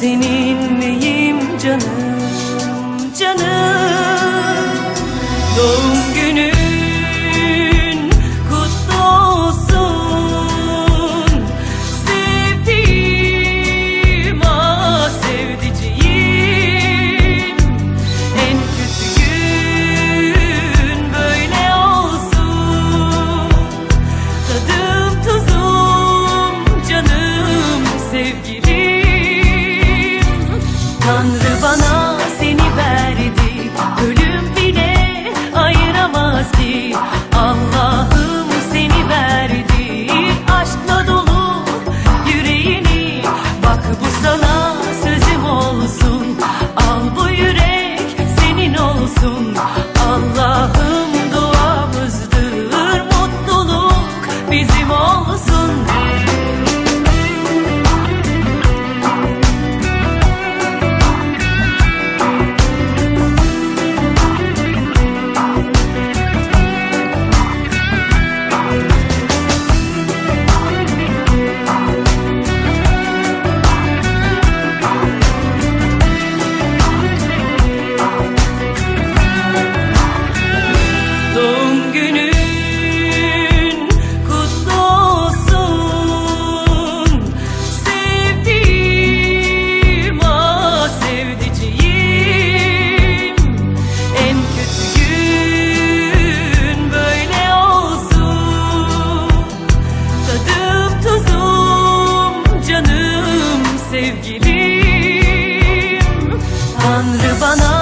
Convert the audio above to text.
Seninleyim canım, canım? Doğum günü Tanrı bana